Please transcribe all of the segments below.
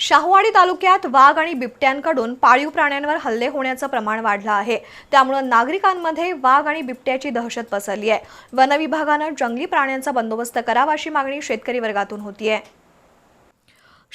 शाहूवाडी तालुक्यात वाघ आणि बिबट्यांकडून पाळीव प्राण्यांवर हल्ले होण्याचं प्रमाण वाढलं आहे. त्यामुळं नागरिकांमध्ये वाघ आणि बिबट्याची दहशत पसरली आहे. वनविभागानं जंगली प्राण्यांचा बंदोबस्त करावा अशी मागणी शेतकरी वर्गातून होतीये.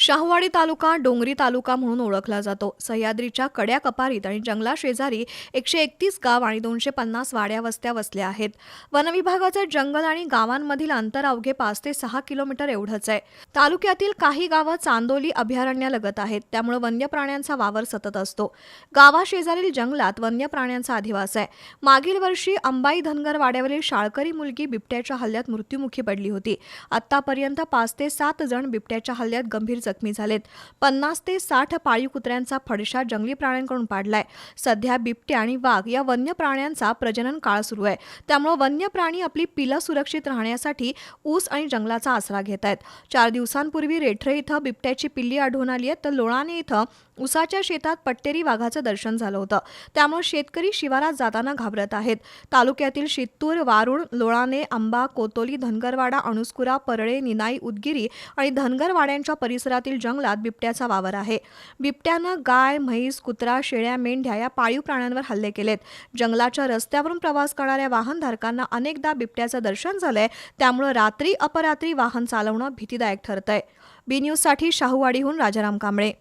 शाहूवाडी तालुका डोंगरी तालुका म्हणून ओळखला जातो. सह्याद्रीच्या कड्या कपारीत आणि जंगला शेजारी एकशे एकतीस गाव आणि दोनशे पन्नास वाड्या वस्त्या वसल्या आहेत. वनविभागाचे जंगल आणि गावांमधील अंतर अवघे पाच ते सहा किलोमीटर एवढंच आहे. तालुक्यातील काही गावं चांदोली अभयारण्यालगत आहेत. त्यामुळे वन्य प्राण्यांचा वावर सतत असतो. गावाशेजारील जंगलात वन्य प्राण्यांचा अधिवास आहे. मागील वर्षी अंबाई धनगर वाड्यावरील शाळकरी मुलगी बिबट्याच्या हल्ल्यात मृत्युमुखी पडली होती. आतापर्यंत पाच ते सात जण बिबट्याच्या हल्ल्यात गंभीर जखमी झालेत. पन्नास ते साठ पाळीव कुत्र्यांचा फडशा जंगली प्राण्यांकडून पाडलाय. सध्या बिबट्या आणि वाघ या वन्य प्राण्यांचा प्रजनन काळ सुरू आहे. त्यामुळे वन्य प्राणी आपली पिलं सुरक्षित राहण्यासाठी ऊस आणि जंगलाचा आसरा घेत आहेत चार दिवसांपूर्वी रेठरे इथं बिबट्याची पिल्ली आढळून आली आहे. तर लोणाने इथं उसाच्या शेतात पट्टेरी वाघाचं दर्शन झालं होतं. त्यामुळे शेतकरी शिवारात जाताना घाबरत आहेत. तालुक्यातील शित्तूर वारुण लोळाने आंबा कोतोली धनगरवाडा अणुस्कुरा परळे निनाई उदगिरी आणि धनगरवाड्यांच्या परिसरातील जंगलात बिबट्याचा वावर आहे. बिबट्यानं गाय म्हैस कुत्रा शेळ्या मेंढ्या या पाळीव प्राण्यांवर हल्ले केलेत. जंगलाच्या रस्त्यावरून प्रवास करणाऱ्या वाहनधारकांना अनेकदा बिबट्याचं दर्शन झालंय. त्यामुळे रात्री अपरात्री वाहन चालवणं भीतीदायक ठरतंय. बी न्यूजसाठी शाहूवाडीहून राजाराम कांबळे.